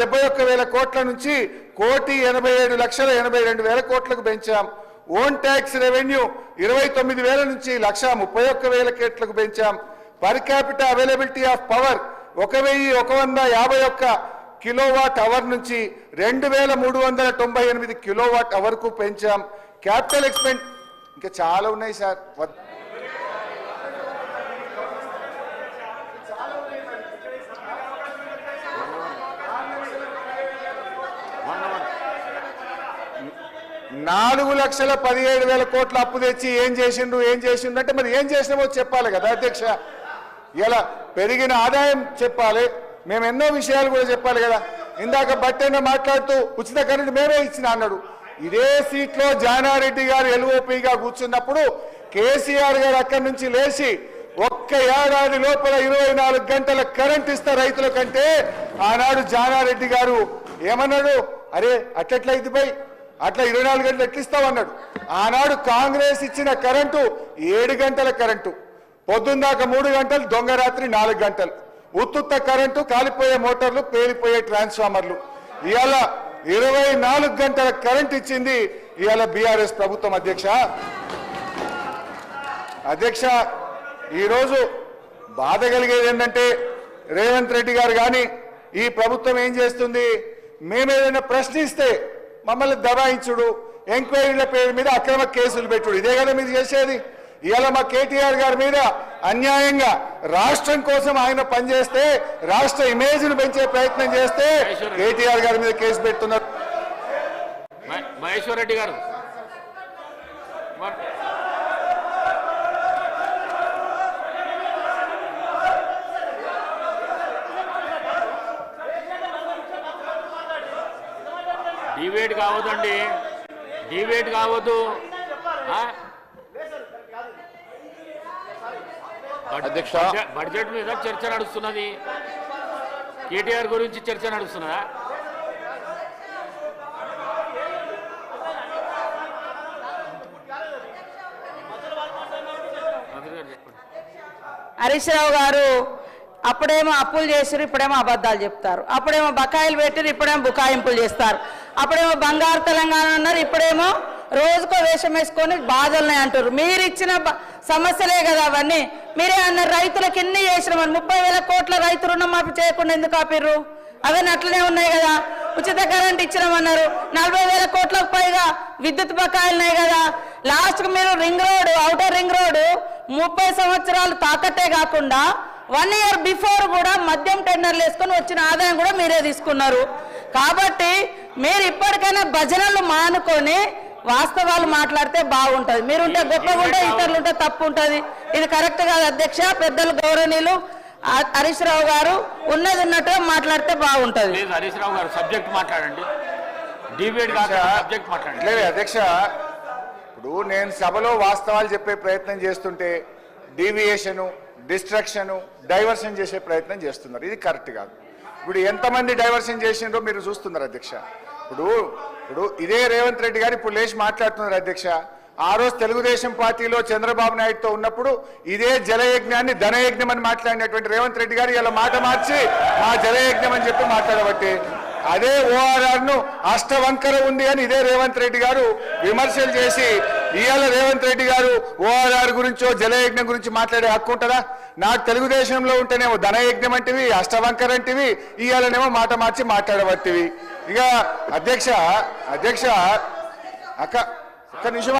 డెబ్బై ఒక్క వేల కోట్ల నుంచి కోటి ఎనభై ఏడు లక్షల ఎనభై రెండు వేల కోట్లకు పెంచాం. ఓన్ ట్యాక్స్ రెవెన్యూ ఇరవై తొమ్మిది వేల నుంచి లక్ష ముప్పై ఒక్క వేల కోట్లకు పెంచాం. Per capital availability of power ఒక వెయ్యి ఒక వంద యాభై ఒక్క కిలోవాట్ అవర్ నుంచి రెండు వేల మూడు వందల తొంభై ఎనిమిది కిలోవాట్ అవర్కు పెంచాం. క్యాపిటల్ ఎక్స్పెండ్ ఇంకా చాలా ఉన్నాయి సార్. నాలుగు లక్షల పదిహేడు వేల కోట్ల అప్పు తెచ్చి ఏం చేసిండు ఏం చేసిండు అంటే మరి ఏం చేసినామో చెప్పాలి కదా అధ్యక్ష. ఇలా పెరిగిన ఆదాయం చెప్పాలి. మేము ఎన్నో విషయాలు కూడా చెప్పాలి కదా. ఇందాక బట్టైన మాట్లాడుతూ ఉచిత కరెంట్ మేమే ఇచ్చిన అన్నాడు. ఇదే సీట్లో జానారెడ్డి గారు ఎల్ఓపిగా కూర్చున్నప్పుడు కేసీఆర్ గారు అక్కడి నుంచి లేచి ఒక్క ఏడాది లోపల ఇరవై నాలుగు గంటల కరెంట్ ఇస్తా రైతుల కంటే ఆనాడు జానారెడ్డి గారు ఏమన్నాడు? అరే అట్లెట్లయితే పోయి? అట్లా ఇరవై నాలుగు గంటలు ఎక్కిస్తామన్నాడు ఆనాడు కాంగ్రెస్ ఇచ్చిన కరెంటు ఏడు గంటల కరెంటు. పొద్దున్నాక మూడు గంటలు దొంగ రాత్రి నాలుగు గంటలు. ఉత్తుత్త కరెంటు కాలిపోయే మోటార్లు పేలిపోయే ట్రాన్స్ఫార్మర్లు. ఇవాళ ఇరవై నాలుగు గంటల కరెంట్ ఇచ్చింది ఇవాళ బీఆర్ఎస్ ప్రభుత్వం అధ్యక్ష. అధ్యక్ష ఈరోజు బాధ కలిగేది ఏంటంటే రేవంత్ రెడ్డి గారు కానీ ఈ ప్రభుత్వం ఏం చేస్తుంది? మేమేదైనా ప్రశ్నిస్తే మమ్మల్ని దబాయించుడు. ఎంక్వైరీల పేరు మీద అక్రమ కేసులు పెట్టుడు. ఇదే కదా మీరు చేసేది? ఇవాళ మా కేటీఆర్ గారి మీద అన్యాయంగా రాష్ట్రం కోసం ఆయన పనిచేస్తే రాష్ట్ర ఇమేజ్ను పెంచే ప్రయత్నం చేస్తే కేటీఆర్ గారి మీద కేసు పెడుతున్నారు మహేశ్వర్ రెడ్డి గారు. డిబేట్ కావద్దండి డిబేట్ కావద్దు ఆ? బడ్- అధ్యక్ష. బడ్జెట్- మీద చర్చ నడుస్తున్నది కేటీఆర్ గురించి చర్చ నడుస్తున్నదా. హరీష్ రావు గారు అప్పుడేమో అప్పులు చేసారు ఇప్పుడేమో అబద్ధాలు చెప్తారు. అప్పుడేమో బకాయిలు పెట్టారు ఇప్పుడేమో బుకాయింపులు చేస్తారు. అప్పుడేమో బంగారు తెలంగాణ అన్నారు ఇప్పుడేమో రోజుకో వేషం వేసుకొని బాధలున్నాయి అంటారు మీరు ఇచ్చిన సమస్యలే కదా అవన్నీ. మీరే అన్నారు రైతులకు ఎన్ని చేసినామని ముప్పై వేల కోట్ల రైతు రుణమాఫీ చేయకుండా ఎందుకు ఆపిర్రు? అవన్నీ అట్లనే ఉన్నాయి కదా. ఉచిత కరెంట్ ఇచ్చినామన్నారు. నలభై వేల కోట్లకు పైగా విద్యుత్ బకాయిలు ఉన్నాయి కదా. లాస్ట్ మీరు ring road outer ring road ముప్పై సంవత్సరాలు తాకట్టే కాకుండా వన్ ఇయర్ బిఫోర్ కూడా మద్యం టెండర్లు వేసుకొని వచ్చిన ఆదాయం కూడా మీరే తీసుకున్నారు. కాబట్టి మీరు ఇప్పటికైనా భజనలు మానుకొని వాస్తవాలు మాట్లాడితే బాగుంటది. మీరుంటే గొప్పగా ఉంటే ఇతరులు ఉంటే తప్పు ఉంటది. ఇది కరెక్ట్ కాదు అధ్యక్ష. పెద్దలు గౌరవనీయులు హరీష్ రావు గారు ఉన్నది ఉన్నట్టుగా మాట్లాడితే బాగుంటది. హరీష్ రావు గారు సబ్జెక్ట్ మాట్లాడండి. డిబేట్ కాక సబ్జెక్ట్ మాట్లాడండి. లేదు అధ్యక్ష ఇప్పుడు నేను సభలో వాస్తవాలు చెప్పే ప్రయత్నం చేస్తుంటే డీవియేషను డిస్ట్రక్షను డైవర్షన్ చేసే ప్రయత్నం చేస్తున్నారు. ఇది కరెక్ట్ కాదు. ఇప్పుడు ఎంతమంది డైవర్షన్ చేసిండ్రో మీరు చూస్తున్నారు అధ్యక్ష. ఇప్పుడు ఇప్పుడు ఇదే రేవంత్ రెడ్డి గారు ఇప్పుడు లేచి మాట్లాడుతున్నారు అధ్యక్ష. ఆ రోజు తెలుగుదేశం పార్టీలో చంద్రబాబు నాయుడుతో ఉన్నప్పుడు ఇదే జలయజ్ఞాన్ని ధనయజ్ఞం అని మాట్లాడినటువంటి రేవంత్ రెడ్డి గారు ఇలా మాట మార్చి మా జలయజ్ఞం అని చెప్పి మాట్లాడబట్టి అదే ఓఆర్ఆర్ను అష్టవంకర ఉంది అని ఇదే రేవంత్ రెడ్డి గారు విమర్శలు చేసి ఇవాళ రేవంత్ రెడ్డి గారు ఓఆర్ఆర్ గురించో జలయజ్ఞం గురించి మాట్లాడే హక్కు ఉంటుందా? నాకు తెలుగుదేశంలో ఉంటేనేమో ధనయజ్ఞం అంటివి అష్టవంకర్ అంటివి ఇవాళనేమో మాట మార్చి మాట్లాడబట్టివి. ఇక అధ్యక్ష అధ్యక్ష అక్క ఒక్క నిమిషం